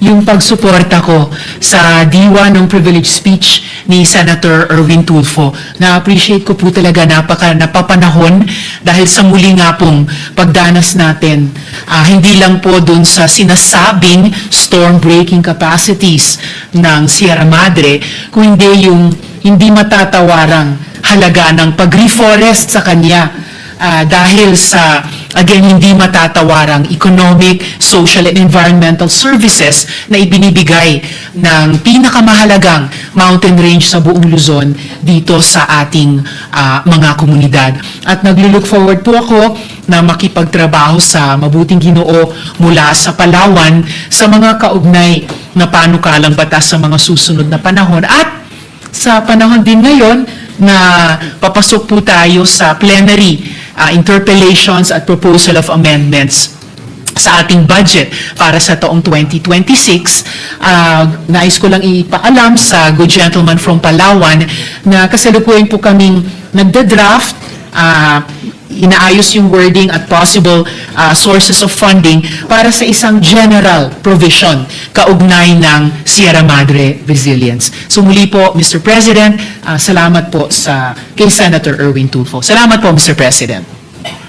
yung pagsuporta ko sa diwa ng privilege speech ni Senator Erwin Tulfo. Na-appreciate ko po talaga napaka napapanahon dahil sa muli nga pong pagdanas natin, ah, hindi lang po dun sa sinasabing storm breaking capacities ng Sierra Madre, kung hindi yung hindi matatawarang halaga ng pag-reforest sa kanya Ah, dahil sa, again, hindi matatawarang economic, social, and environmental services na ibinibigay ng pinakamahalagang mountain range sa buong Luzon dito sa ating ah, mga komunidad. At naglulook forward po ako na makipagtrabaho sa mabuting ginoo mula sa Palawan sa mga kaugnay na panukalang batas sa mga susunod na panahon at sa panahon din ngayon na papasok po tayo sa plenary uh, interpellations at proposal of amendments sa ating budget para sa taong 2026. Uh, nais ko lang ipaalam sa good gentleman from Palawan na kasalukuyan po kaming nagda-draft uh, inaayos yung wording at possible uh, sources of funding para sa isang general provision kaugnay ng Sierra Madre Resilience. So muli po, Mr. President, uh, salamat po sa kay Senator Erwin Tulfo. Salamat po, Mr. President.